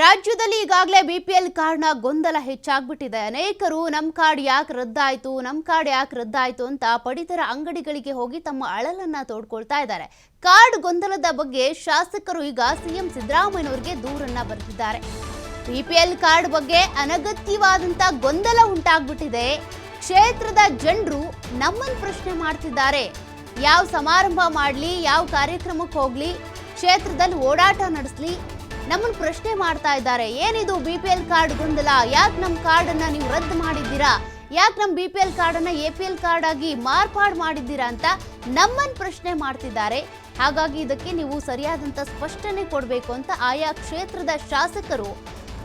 ರಾಜ್ಯದಲ್ಲಿ ಈಗಾಗಲೇ B P L ಕಾರ್ಡ್ನ ಗೊಂದಲ ಹೆಚ್ಚಾಗ್ಬಿಟ್ಟಿದೆ. ಅನೇಕರು ನಮ್ಮ ಕಾರ್ಡ್ ಯಾಕೆ ರದ್ದಾಯಿತು ನಮ್ಮ ಕಾರ್ಡ್ ಯಾಕೆ ರದ್ದಾಯಿತು ಅಂತ ಪಡಿತರ ಅಂಗಡಿಗಳಿಗೆ ಹೋಗಿ ತಮ್ಮ ಅಳಲನ್ನ ತೋಡ್ಕೊಳ್ತಾ ಇದ್ದಾರೆ. ಕಾರ್ಡ್ ಗೊಂದಲದ ಬಗ್ಗೆ ಶಾಸಕರು ಈಗ ಸಿಎಂ ಸಿದ್ದರಾಮಯ್ಯನವರಿಗೆ ದೂರನ್ನ ಬರೆದಿದ್ದಾರೆ ಎಲ್ ಕಾರ್ಡ್ ಬಗ್ಗೆ ಅನಗತ್ಯವಾದಂಥ ಗೊಂದಲ ಉಂಟಾಗ್ಬಿಟ್ಟಿದೆ. ಕ್ಷೇತ್ರದ ಜನರು ನಮ್ಮನ್ನು ಪ್ರಶ್ನೆ ಮಾಡ್ತಿದ್ದಾರೆ. ಯಾವ ಸಮಾರಂಭ ಮಾಡಲಿ, ಯಾವ ಕಾರ್ಯಕ್ರಮಕ್ಕೆ ಹೋಗ್ಲಿ, ಕ್ಷೇತ್ರದಲ್ಲಿ ಓಡಾಟ ನಡೆಸಲಿ ನಮ್ಮನ್ನು ಪ್ರಶ್ನೆ ಮಾಡ್ತಾ ಇದ್ದಾರೆ. ಏನಿದು ಬಿ ಪಿ ಎಲ್ ಕಾರ್ಡ್ ಗೊಂದಲ? ಯಾಕೆ ನಮ್ಮ ಕಾರ್ಡನ್ನು ನೀವು ರದ್ದು ಮಾಡಿದ್ದೀರಾ? ಯಾಕೆ ನಮ್ಮ ಬಿ ಪಿ ಎಲ್ ಕಾರ್ಡನ್ನ ಎ ಪಿ ಎಲ್ ಕಾರ್ಡ್ ಆಗಿ ಮಾರ್ಪಾಡು ಮಾಡಿದ್ದೀರಾ ಅಂತ ನಮ್ಮನ್ನು ಪ್ರಶ್ನೆ ಮಾಡ್ತಿದ್ದಾರೆ. ಹಾಗಾಗಿ ಇದಕ್ಕೆ ನೀವು ಸರಿಯಾದಂಥ ಸ್ಪಷ್ಟನೆ ಕೊಡಬೇಕು ಅಂತ ಆಯಾ ಕ್ಷೇತ್ರದ ಶಾಸಕರು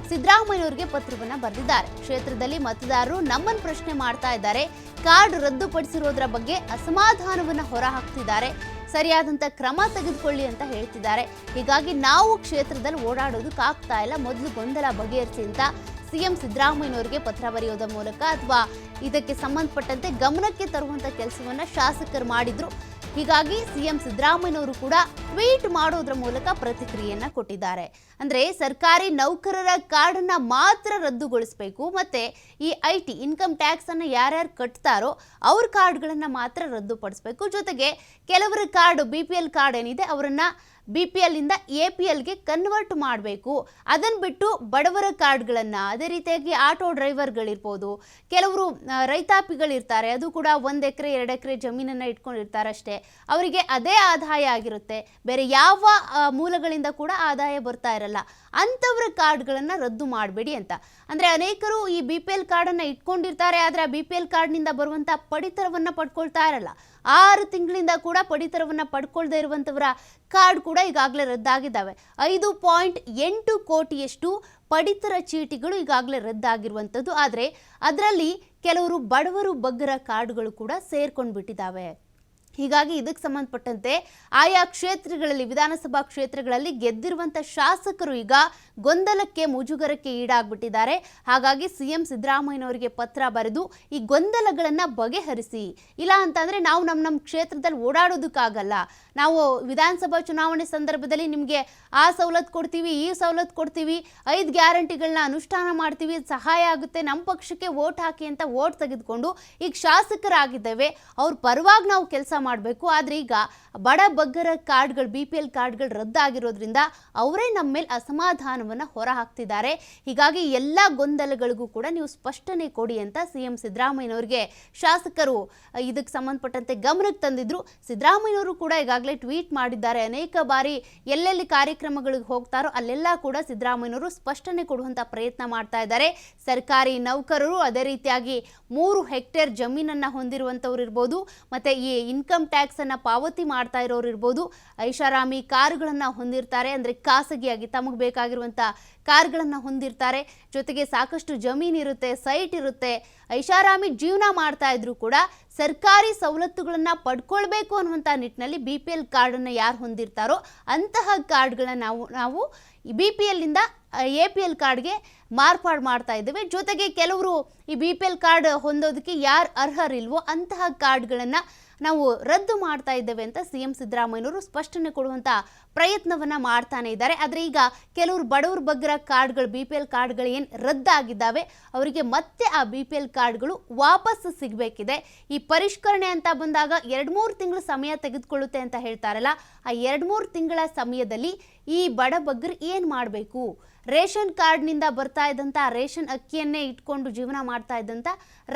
ಸಿದ್ದರಾಮಯ್ಯನವರಿಗೆ ಪತ್ರವನ್ನು ಬರೆದಿದ್ದಾರೆ. ಕ್ಷೇತ್ರದಲ್ಲಿ ಮತದಾರರು ನಮ್ಮನ್ನು ಪ್ರಶ್ನೆ ಮಾಡ್ತಾ ಇದ್ದಾರೆ. ಕಾರ್ಡ್ ರದ್ದುಪಡಿಸಿರೋದ್ರ ಬಗ್ಗೆ ಅಸಮಾಧಾನವನ್ನು ಹೊರಹಾಕ್ತಿದ್ದಾರೆ. ಸರಿಯಾದಂತ ಕ್ರಮ ತೆಗೆದುಕೊಳ್ಳಿ ಅಂತ ಹೇಳ್ತಿದ್ದಾರೆ. ಹೀಗಾಗಿ ನಾವು ಕ್ಷೇತ್ರದಲ್ಲಿ ಓಡಾಡೋದಕ್ಕಾಗ್ತಾ ಇಲ್ಲ. ಮೊದಲು ಗೊಂದಲ ಬಗೆಹರಿಸಿ ಅಂತ ಸಿಎಂ ಸಿದ್ದರಾಮಯ್ಯನವರಿಗೆ ಪತ್ರ ಬರೆಯೋದ ಮೂಲಕ ಅಥವಾ ಇದಕ್ಕೆ ಸಂಬಂಧಪಟ್ಟಂತೆ ಗಮನಕ್ಕೆ ತರುವಂತ ಕೆಲಸವನ್ನು ಶಾಸಕರು ಮಾಡಿದ್ರು. ಹೀಗಾಗಿ ಸಿಎಂ ಸಿದ್ದರಾಮಯ್ಯನವರು ಕೂಡ ಟ್ವೀಟ್ ಮಾಡೋದ್ರ ಮೂಲಕ ಪ್ರತಿಕ್ರಿಯೆಯನ್ನ ಕೊಟ್ಟಿದ್ದಾರೆ. ಅಂದ್ರೆ ಸರ್ಕಾರಿ ನೌಕರರ ಕಾರ್ಡನ್ನ ಮಾತ್ರ ರದ್ದುಗೊಳಿಸಬೇಕು, ಮತ್ತೆ ಈ ಐ ಟಿ ಇನ್ಕಮ್ ಟ್ಯಾಕ್ಸ್ ಅನ್ನ ಯಾರ್ಯಾರು ಕಟ್ತಾರೋ ಅವ್ರ ಕಾರ್ಡ್ಗಳನ್ನ ಮಾತ್ರ ರದ್ದುಪಡಿಸಬೇಕು. ಜೊತೆಗೆ ಕೆಲವರ card, B P L card ಏನಿದೆ, ಅವರನ್ನ ಬಿ ಪಿ ಎಲ್ಲಿಂದ ಎ ಪಿ ಎಲ್ಗೆ ಕನ್ವರ್ಟ್ ಮಾಡಬೇಕು. ಅದನ್ನು ಬಿಟ್ಟು ಬಡವರ ಕಾರ್ಡ್ಗಳನ್ನು ಅದೇ ರೀತಿಯಾಗಿ ಆಟೋ ಡ್ರೈವರ್ಗಳಿರ್ಬೋದು, ಕೆಲವರು ರೈತಾಪಿಗಳು ರೈತಾಪಿಗಳಿರ್ತಾರೆ. ಅದು ಕೂಡ ಒಂದು ಎಕರೆ, ಎರಡು ಎಕರೆ ಜಮೀನನ್ನು ಇಟ್ಕೊಂಡಿರ್ತಾರೆ ಅಷ್ಟೇ ಅವರಿಗೆ ಅದೇ ಆದಾಯ ಆಗಿರುತ್ತೆ. ಬೇರೆ ಯಾವ ಮೂಲಗಳಿಂದ ಕೂಡ ಆದಾಯ ಬರ್ತಾ ಇರಲ್ಲ. ಅಂಥವ್ರ ಕಾರ್ಡ್ಗಳನ್ನು ರದ್ದು ಮಾಡಬೇಡಿ ಅಂತ. ಅಂದರೆ ಅನೇಕರು ಈ ಬಿ ಪಿ ಎಲ್ ಕಾರ್ಡನ್ನು ಇಟ್ಕೊಂಡಿರ್ತಾರೆ, ಆದರೆ ಆ ಬಿ ಪಿ ಎಲ್ ಕಾರ್ಡ್ನಿಂದ ಬರುವಂಥ ಪಡಿತರವನ್ನು ಪಡ್ಕೊಳ್ತಾ ಇರಲ್ಲ. ಆರು ತಿಂಗಳಿಂದ ಕೂಡ ಪಡಿತರವನ್ನು ಪಡ್ಕೊಳ್ದೇ ಇರುವಂಥವರ ಕಾರ್ಡ್ ಕೂಡ ಈಗಾಗಲೇ ರದ್ದಾಗಿದ್ದಾವೆ. ಐದು ಪಾಯಿಂಟ್ ಎಂಟು ಕೋಟಿಯಷ್ಟು ಪಡಿತರ ಚೀಟಿಗಳು ಈಗಾಗಲೇ ರದ್ದಾಗಿರುವಂಥದ್ದು. ಆದರೆ, ಅದರಲ್ಲಿ ಕೆಲವರು ಬಡವರು ಬಗ್ಗರ ಕಾರ್ಡ್ಗಳು ಕೂಡ ಸೇರ್ಕೊಂಡು ಬಿಟ್ಟಿದ್ದಾವೆ ಹೀಗಾಗಿ ಇದಕ್ಕೆ ಸಂಬಂಧಪಟ್ಟಂತೆ ಆಯಾ ಕ್ಷೇತ್ರಗಳಲ್ಲಿ, ವಿಧಾನಸಭಾ ಕ್ಷೇತ್ರಗಳಲ್ಲಿ ಗೆದ್ದಿರುವಂಥ ಶಾಸಕರು ಈಗ ಗೊಂದಲಕ್ಕೆ ಮುಜುಗರಕ್ಕೆ ಈಡಾಗ್ಬಿಟ್ಟಿದ್ದಾರೆ. ಹಾಗಾಗಿ ಸಿಎಂ ಸಿದ್ದರಾಮಯ್ಯನವರಿಗೆ ಪತ್ರ ಬರೆದು ಈ ಗೊಂದಲಗಳನ್ನು ಬಗೆಹರಿಸಿ. ಇಲ್ಲ ಅಂತಂದರೆ ನಾವು ನಮ್ಮ ನಮ್ಮ ಕ್ಷೇತ್ರದಲ್ಲಿ ಓಡಾಡೋದಕ್ಕಾಗಲ್ಲ. ನಾವು ವಿಧಾನಸಭಾ ಚುನಾವಣೆ ಸಂದರ್ಭದಲ್ಲಿ ನಿಮಗೆ ಆ ಸವಲತ್ತು ಕೊಡ್ತೀವಿ, ಈ ಸವಲತ್ತು ಕೊಡ್ತೀವಿ, ಐದು ಗ್ಯಾರಂಟಿಗಳನ್ನ ಅನುಷ್ಠಾನ ಮಾಡ್ತೀವಿ, ಸಹಾಯ ಆಗುತ್ತೆ ನಮ್ಮ ಪಕ್ಷಕ್ಕೆ ವೋಟ್ ಹಾಕಿ ಅಂತ ವೋಟ್ ತೆಗೆದುಕೊಂಡು ಈಗ ಶಾಸಕರಾಗಿದ್ದೇವೆ. ಅವ್ರ ಪರವಾಗಿ ನಾವು ಕೆಲಸ ಮಾಡಬೇಕು. ಆದರೆ ಈಗ ಬಡ ಬಗ್ಗರ ಕಾರ್ಡ್ಗಳು ಬಿ ಪಿ ಎಲ್ ಕಾರ್ಡ್ಗಳು ರದ್ದಾಗಿರೋದ್ರಿಂದ ಅವರೇ ನಮ್ಮ ಮೇಲೆ ಅಸಮಾಧಾನವನ್ನು ಹೊರಹಾಕ್ತಿದ್ದಾರೆ. ಹೀಗಾಗಿ ಎಲ್ಲ ಗೊಂದಲಗಳಿಗೂ ಕೂಡ ನೀವು ಸ್ಪಷ್ಟನೆ ಕೊಡಿ ಅಂತ ಸಿ ಎಂ ಸಿದ್ದರಾಮಯ್ಯನವರಿಗೆ ಶಾಸಕರು ಇದಕ್ಕೆ ಸಂಬಂಧಪಟ್ಟಂತೆ ಗಮನಕ್ಕೆ ತಂದಿದ್ರು. ಸಿದ್ದರಾಮಯ್ಯನವರು ಕೂಡ ಈಗಾಗಲೇ ಟ್ವೀಟ್ ಮಾಡಿದ್ದಾರೆ. ಅನೇಕ ಬಾರಿ ಎಲ್ಲೆಲ್ಲಿ ಕಾರ್ಯಕ್ರಮಗಳಿಗೆ ಹೋಗ್ತಾರೋ ಅಲ್ಲೆಲ್ಲ ಕೂಡ ಸಿದ್ದರಾಮಯ್ಯನವರು ಸ್ಪಷ್ಟನೆ ಕೊಡುವಂಥ ಪ್ರಯತ್ನ ಮಾಡ್ತಾ ಇದ್ದಾರೆ. ಸರ್ಕಾರಿ ನೌಕರರು ಅದೇ ರೀತಿಯಾಗಿ ಮೂರು ಹೆಕ್ಟೇರ್ ಜಮೀನನ್ನು ಹೊಂದಿರುವಂಥವ್ರು ಇರ್ಬೋದು. ಮತ್ತು ಈ ಇನ್ಕಮ್ ಟ್ಯಾಕ್ಸನ್ನು ಪಾವತಿ ಮಾಡ್ತಾ ಇರೋರು ಇರ್ಬೋದು. ಐಷಾರಾಮಿ ಕಾರುಗಳನ್ನು ಹೊಂದಿರ್ತಾರೆ. ಅಂದರೆ ಖಾಸಗಿಯಾಗಿ ತಮಗೆ ಬೇಕಾಗಿರುವಂಥ ಕಾರ್ಗಳನ್ನು ಹೊಂದಿರ್ತಾರೆ. ಜೊತೆಗೆ ಸಾಕಷ್ಟು ಜಮೀನು ಇರುತ್ತೆ, ಸೈಟ್ ಇರುತ್ತೆ. ಐಷಾರಾಮಿ ಜೀವನ ಮಾಡ್ತಾ ಇದ್ರು ಕೂಡ ಸರ್ಕಾರಿ ಸವಲತ್ತುಗಳನ್ನು ಪಡ್ಕೊಳ್ಬೇಕು ಅನ್ನುವಂಥ ನಿಟ್ಟಿನಲ್ಲಿ ಬಿ ಪಿ ಎಲ್ ಕಾರ್ಡನ್ನು ಯಾರು ಹೊಂದಿರ್ತಾರೋ ಅಂತಹ ಕಾರ್ಡ್ಗಳನ್ನ ನಾವು ನಾವು ಬಿ ಪಿ ಎಲ್ಲಿಂದ ಎ ಪಿ ಎಲ್ ಕಾರ್ಡ್ಗೆ ಮಾರ್ಪಾಡು ಮಾಡ್ತಾ ಇದ್ದೇವೆ. ಜೊತೆಗೆ ಕೆಲವರು ಈ ಬಿ ಪಿ ಎಲ್ ಕಾರ್ಡ್ ಹೊಂದೋದಕ್ಕೆ ಯಾರು ಅರ್ಹರಿಲ್ವೋ ಅಂತಹ ಕಾರ್ಡ್ಗಳನ್ನು ನಾವು ರದ್ದು ಮಾಡ್ತಾ ಇದ್ದೇವೆ ಅಂತ ಸಿಎಂ ಸಿದ್ದರಾಮಯ್ಯನವರು ಸ್ಪಷ್ಟನೆ ಕೊಡುವಂತ ಪ್ರಯತ್ನವನ್ನ ಮಾಡ್ತಾನೆ ಇದ್ದಾರೆ. ಆದರೆ ಈಗ ಕೆಲವರು ಬಡವ್ರ ಬಗ್ಗರ ಕಾರ್ಡ್ಗಳು ಬಿ ಪಿ ಎಲ್ ಕಾರ್ಡ್ಗಳು ಏನು ರದ್ದಾಗಿದ್ದಾವೆ, ಅವರಿಗೆ ಮತ್ತೆ ಆ ಬಿ ಪಿ ಎಲ್ ಕಾರ್ಡ್ಗಳು ವಾಪಸ್ ಸಿಗಬೇಕಿದೆ. ಈ ಪರಿಷ್ಕರಣೆ ಅಂತ ಬಂದಾಗ ಎರಡು ಮೂರು ತಿಂಗಳು ಸಮಯ ತೆಗೆದುಕೊಳ್ಳುತ್ತೆ ಅಂತ ಹೇಳ್ತಾರಲ್ಲ, ಆ ಎರಡು ಮೂರು ತಿಂಗಳ ಸಮಯದಲ್ಲಿ ಈ ಬಡ ಬಗ್ಗರು ಏನು ಮಾಡಬೇಕು? ರೇಷನ್ ಕಾರ್ಡ್ನಿಂದ ಬರ್ತಾ ಇದ್ದಂಥ ರೇಷನ್ ಅಕ್ಕಿಯನ್ನೇ ಇಟ್ಕೊಂಡು ಜೀವನ ಮಾಡ್ತಾ ಇದ್ದಂಥ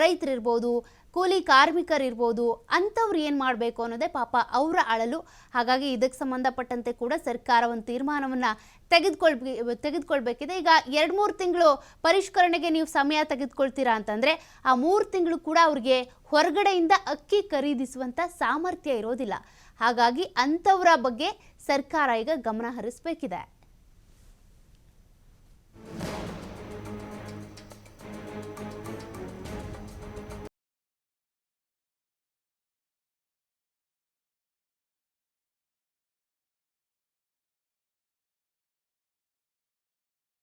ರೈತರಿರ್ಬೋದು, ಕೂಲಿ ಕಾರ್ಮಿಕರಿರ್ಬೋದು, ಅಂಥವ್ರು ಏನು ಮಾಡಬೇಕು ಅನ್ನೋದೇ ಪಾಪ ಅವರ ಅಳಲು. ಹಾಗಾಗಿ ಇದಕ್ಕೆ ಸಂಬಂಧಪಟ್ಟಂತೆ ಕೂಡ ಸರ್ಕಾರ ಒಂದು ತೀರ್ಮಾನವನ್ನು ತೆಗೆದುಕೊಳ್ಬೇ, ತೆಗೆದುಕೊಳ್ಬೇಕಿದೆ. ಈಗ ಎರಡು ಮೂರು ತಿಂಗಳು ಪರಿಷ್ಕರಣೆಗೆ ನೀವು ಸಮಯ ತೆಗೆದುಕೊಳ್ತೀರಾ ಅಂತಂದರೆ, ಆ ಮೂರು ತಿಂಗಳು ಕೂಡ ಅವ್ರಿಗೆ ಹೊರಗಡೆಯಿಂದ ಅಕ್ಕಿ ಖರೀದಿಸುವಂಥ ಸಾಮರ್ಥ್ಯ ಇರೋದಿಲ್ಲ. ಹಾಗಾಗಿ ಅಂಥವರ ಬಗ್ಗೆ ಸರ್ಕಾರ ಈಗ ಗಮನ ಹರಿಸಬೇಕಿದೆ.